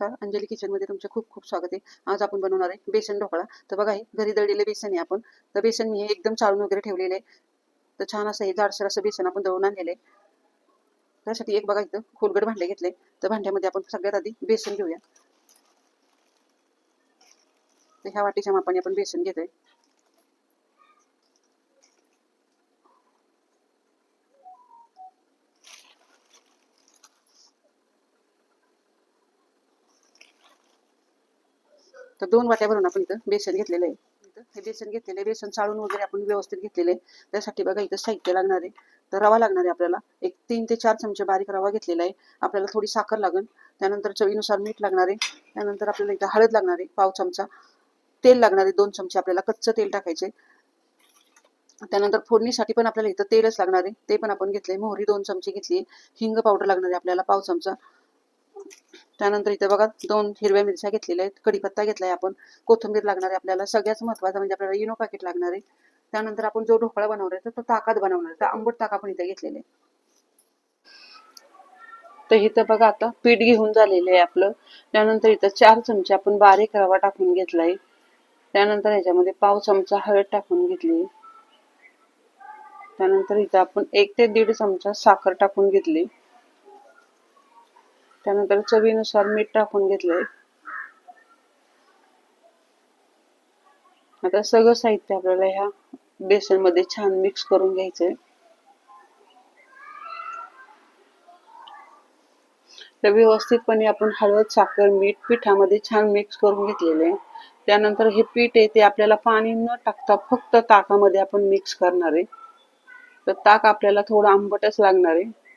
नमस्कार. अंजली किचनमध्ये तुमचे खूप खूप स्वागत आहे. आज आपण बनवणार आहे बेसन ढोकळा. तर बघा हे घरी दळलेले बेसन आहे आपण. तर बेसन मी हे एकदम चाळून वगैरे ठेवलेले आहे. तर छान असं हे जाडसर असं बेसन आपण दळून आणलेलं आहे. त्यासाठी एक बघा इथं खोलगड भांडे घेतले. तर भांड्यामध्ये आपण सगळ्यात आधी बेसन घेऊया. तर ह्या वाटीच्या मापाने आपण बेसन घेतोय. तर दोन वाट्या भरून आपण इथं बेसन घेतलेलं आहे. हे बेसन घेतलेलं आहे. बेसन चाळून वगैरे आपण व्यवस्थित घेतलेलं आहे. त्यासाठी बघा इथं साहित्य लागणार आहे. तर रवा लागणार आहे आपल्याला. एक तीन ते चार चमचे बारीक रवा घेतलेला आहे. आपल्याला थोडी साखर लागेल त्यानंतर चवीनुसार मीठ लागणार आहे. त्यानंतर आपल्याला इथं हळद लागणार आहे पाव चमचा. तेल लागणार आहे दोन चमचे आपल्याला कच्चं तेल टाकायचे त्यानंतर फोडणीसाठी पण आपल्याला इथं तेलच लागणार आहे. ते पण आपण घेतले मोहरी दोन चमचे घेतली हिंग पावडर लागणार आहे आपल्याला पाव चमचा. त्यानंतर इथे बघा दोन हिरव्या मिरच्या घेतलेल्या आहेत. कढीपत्ता घेतलाय आपण. कोथिंबीर लागणार आहे आपल्याला. सगळ्याच महत्वाचं म्हणजे आपल्याला इनो पॅकेट लागणार आहे. त्यानंतर आपण जो ढोकळा बनवणार आहे तर तो ताकात बनवणार आहे. तर आंबट ताक आपण इथे घेतलेले तर इथं बघा आता पीठ घेऊन झालेलं आहे आपलं. त्यानंतर इथं चार चमचे आपण बारीक रवा टाकून घेतलाय. त्यानंतर ह्याच्यामध्ये पाव चमचा हळद टाकून घेतली. त्यानंतर इथं आपण एक ते दीड चमचा साखर टाकून घेतली. त्यानंतर चवीनुसार मीठ टाकून घेतलंय. आता सगळं साहित्य आपल्याला ह्या बेसनमध्ये छान मिक्स करून घ्यायचंय. तर व्यवस्थितपणे आपण हळद साखर मीठ पिठामध्ये छान मिक्स करून घेतलेले आहे. त्यानंतर हे पीठ आहे ते आपल्याला पाणी न टाकता फक्त ताकामध्ये आपण मिक्स करणार आहे. तर ताक आपल्याला थोडं आंबटच लागणार आहे.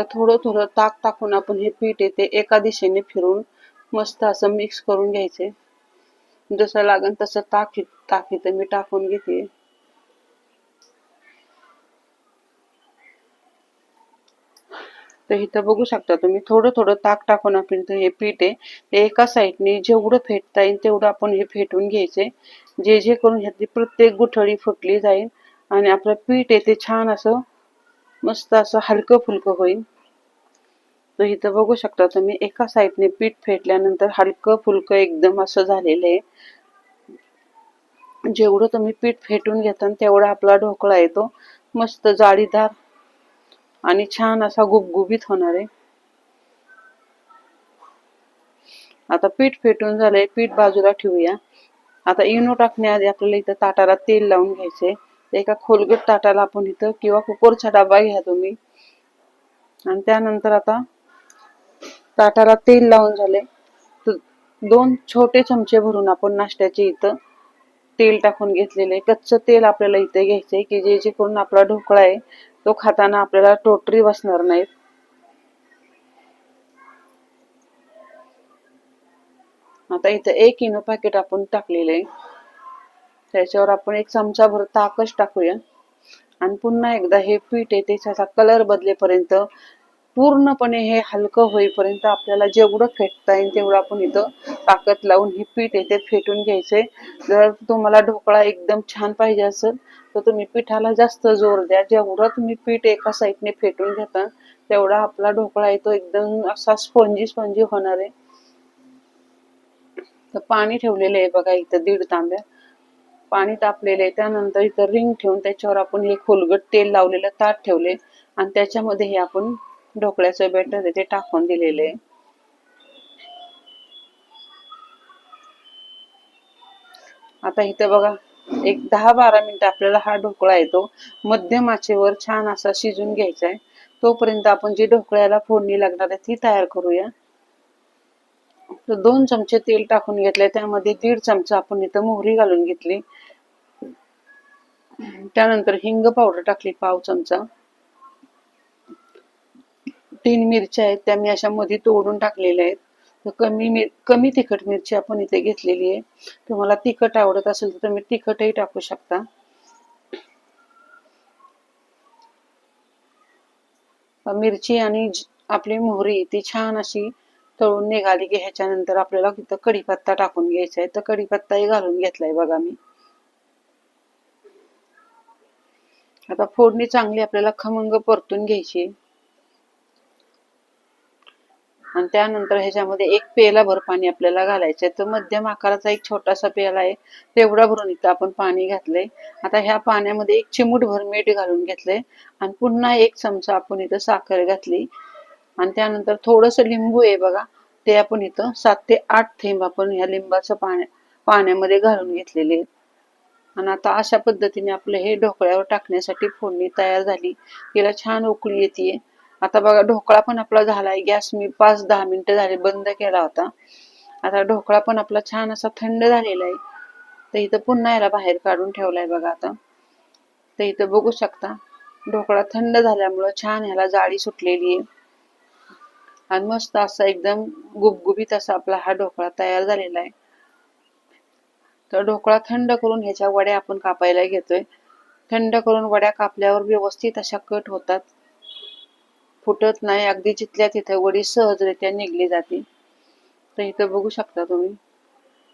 तर थोडं थोडं ताक टाकून आपण हे पीठ येते एका दिशेने फिरून मस्त असं मिक्स करून घ्यायचे. जसं लागेल तसं ताक ताक इथं मी टाकून घेते. तर इथं बघू शकता तुम्ही थोडं थोडं ताक टाकून आपण हे पीठ आहे. ते एका साईडने जेवढं फेटता येईल तेवढं आपण हे फेटून घ्यायचे. जे जे करून ह्यातली प्रत्येक गुठळी फुटली जाईल आणि आपलं पीठ आहे ते छान असं मस्त असं हलकं फुलकं होईल. तर इथं बघू शकता तुम्ही एका साईडने पीठ फेटल्यानंतर हलकं फुलकं एकदम असं झालेलं आहे. जेवढं तुम्ही पीठ फेटून घेता तेवढा आपला ढोकळा येतो. मस्त जाळीदार आणि छान असा गुबगुबीत होणार आहे. आता पीठ फेटून झालंय पीठ बाजूला ठेवूया. आता इनो टाकण्याआधी आपल्याला इथं ताटाला तेल लावून घ्यायचंय. एका खोलगट ताटाला आपण इथं किंवा कुकरचा डबा घ्या तुम्ही. आणि त्यानंतर आता ताटाला तेल लावून झाले. दोन छोटे चमचे भरून आपण नाश्त्याचे इथं तेल टाकून घेतलेले कच्चं तेल आपल्याला इथे घ्यायचंय की जे जे करून आपला ढोकळा आहे तो खाताना आपल्याला टोटरी बसणार नाहीत. आता इथं एक इनो पॅकेट आपण टाकलेलं आहे. त्याच्यावर आपण एक चमचाभर ताकच टाकूया. आणि पुन्हा एकदा हे पीठ आहे त्याचा कलर बदलेपर्यंत पूर्णपणे हे हलकं होईपर्यंत आपल्याला जेवढं फेटता येईल तेवढं आपण इथं ताकद लावून हे पीठ येते फेटून घ्यायचंय. जर तुम्हाला ढोकळा एकदम छान पाहिजे असेल तर तुम्ही पिठाला जास्त जोर द्या. जेवढं तुम्ही पीठ एका साईडने फेटून घेता तेवढा आपला ढोकळा येतो एकदम असा स्पंजी स्पंजी होणार आहे. तर पाणी ठेवलेलं आहे बघा इथं दीड तांब्या. पाणी तापलेले त्यानंतर इथं रिंग ठेवून त्याच्यावर आपण हे खोलगट तेल लावलेलं ताट ठेवले. आणि त्याच्यामध्ये हे आपण ढोकळ्याचं बेटर ते टाकून दिलेले आहे. आता इथं बघा एक दहा बारा मिनिट आपल्याला हा ढोकळा येतो. मध्यम आचेवर छान असा शिजून घ्यायचा आहे. तोपर्यंत आपण जी ढोकळ्याला फोडणी लागणार आहे ती तयार करूया. दोन चमचे तेल टाकून घेतले त्यामध्ये दीड चमचा आपण इथं मोहरी घालून घेतली. त्यानंतर हिंग पावडर टाकली पाव चमचा. तीन मिरच्या आहेत त्या मी अशा मध्ये तोडून टाकलेल्या आहेत. तर कमी मिर कमी तिखट मिरची आपण इथे घेतलेली आहे. तुम्हाला तिखट आवडत असेल तर तुम्ही तिखटही टाकू शकता. मिरची आणि आपली मोहरी ती छान अशी तळून निघाली की ह्याच्यानंतर आपल्याला तिथं कढीपत्ता टाकून घ्यायचा आहे तर कढीपत्ताही घालून घेतलाय बघा मी. आता फोडणी चांगली आपल्याला खमंग परतून घ्यायची. आणि त्यानंतर ह्याच्यामध्ये एक पेला भर पाणी आपल्याला घालायचंय. तर मध्यम आकाराचा एक छोटासा पेला आहे. तेवढा भरून इथं आपण पाणी घातलंय. आता ह्या पाण्यामध्ये एक चिमूट भर मीठ घालून घेतलंय. आणि पुन्हा एक चमचा आपण इथं साखर घातली. आणि त्यानंतर थोडंसं लिंबू आहे बघा ते आपण इथं सात ते आठ थेंब आपण ह्या लिंबाचं पाण्या पाण्यामध्ये घालून घेतलेले आहेत. आणि आता अशा पद्धतीने आपलं हे ढोकळ्यावर टाकण्यासाठी फोडणी तयार झाली. तिला छान उकळी येते. आता बघा ढोकळा पण आपला झालाय. गॅस मी पाच दहा मिनिटं झाले बंद केला होता. आता ढोकळा पण आपला छान असा थंड झालेला आहे. तर इथं पुन्हा याला बाहेर काढून ठेवलाय बघा आता. तर इथं बघू शकता ढोकळा थंड झाल्यामुळं छान ह्याला जाळी सुटलेली आहे. आणि मस्त असा एकदम गुबगुबीत असा आपला हा ढोकळा तयार झालेला आहे. तर ढोकळा थंड करून ह्याच्या वड्या आपण कापायला घेतोय. थंड करून वड्या कापल्यावर व्यवस्थित अशा कट होतात. फुटत नाही अगदी जिथल्या तिथे वडी सहजरित्या निघली जाते. तर इथं बघू शकता तुम्ही.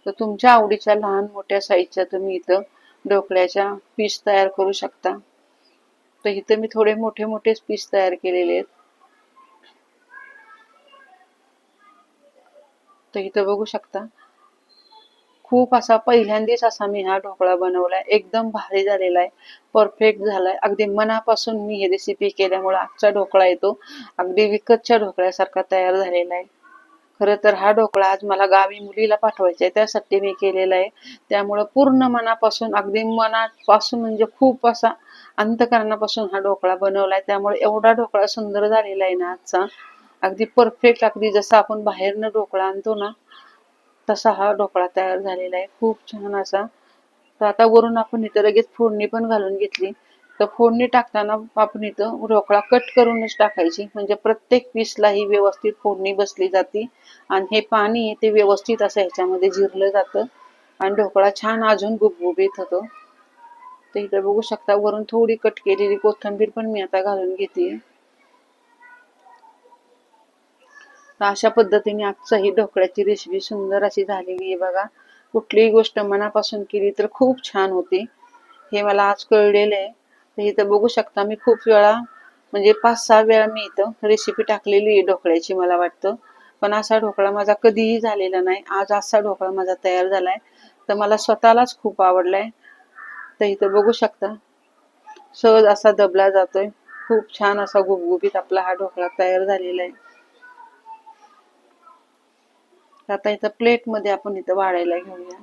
तर तुमच्या आवडीच्या लहान मोठ्या साईजच्या तुम्ही इथं ढोकळ्याच्या पीस तयार करू शकता. तर इथं मी थोडे मोठे मोठेच पीस तयार केलेले आहेत. तर इथं बघू शकता. खूप असा पहिल्यांदाच असा मी हा ढोकळा बनवलाय. एकदम भारी झालेला आहे. परफेक्ट झालाय. अगदी मनापासून मी ही रेसिपी केल्यामुळे आजचा ढोकळा येतो अगदी विकतच्या ढोकळ्यासारखा तयार झालेला आहे. खरं तर हा ढोकळा आज मला गावी मुलीला पाठवायचा आहे. त्यासाठी मी केलेला आहे. त्यामुळं पूर्ण मनापासून अगदी मनापासून म्हणजे खूप असा अंतकरणापासून हा ढोकळा बनवलाय. त्यामुळे एवढा ढोकळा सुंदर झालेला आहे ना आजचा. अगदी परफेक्ट अगदी जसं आपण बाहेरनं ढोकळा आणतो ना तसा हा ढोकळा तयार झालेला आहे. खूप छान असा. तर आता वरून आपण इथं लगेच फोडणी पण घालून घेतली. तर फोडणी टाकताना आपण इथं ढोकळा कट करूनच टाकायची. म्हणजे प्रत्येक पीसला ही व्यवस्थित फोडणी बसली जाते. आणि हे पाणी ते व्यवस्थित असं ह्याच्यामध्ये जिरलं जातं. आणि ढोकळा छान अजून गुबगुबीत होतो. तर इथं बघू शकता वरून थोडी कट केलेली कोथिंबीर पण मी आता घालून घेते. तर अशा पद्धतीने आजचं ही ढोकळ्याची रेसिपी सुंदर अशी झालेली आहे बघा. कुठलीही गोष्ट मनापासून केली तर खूप छान होती. हे मला आज कळलेलं आहे. तर इथं बघू शकता मी खूप वेळा म्हणजे पाच सहा वेळा मी इथं रेसिपी टाकलेली आहे ढोकळ्याची मला वाटतं. पण असा ढोकळा माझा कधीही झालेला नाही. आज असा ढोकळा माझा तयार झालाय. तर मला स्वतःलाच खूप आवडलाय. तर इथं बघू शकता सहज असा दबला जातोय. खूप छान असा गुबगुबीत आपला हा ढोकळा तयार झालेला आहे. आता इथं प्लेटमध्ये आपण इथं वाढायला घेऊया.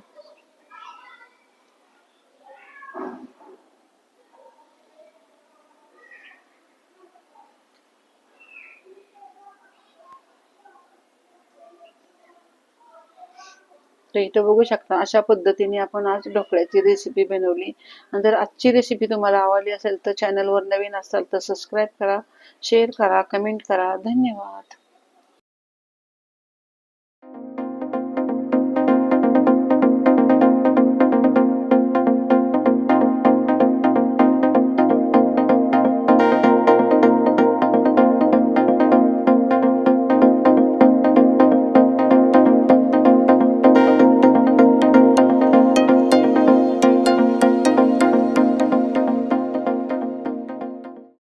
तर इथं बघू शकता अशा पद्धतीने आपण आज ढोकळ्याची रेसिपी बनवली. आणि जर आजची रेसिपी तुम्हाला आवडली असेल तर चॅनलवर नवीन असाल तर सबस्क्राईब करा शेअर करा कमेंट करा. धन्यवाद.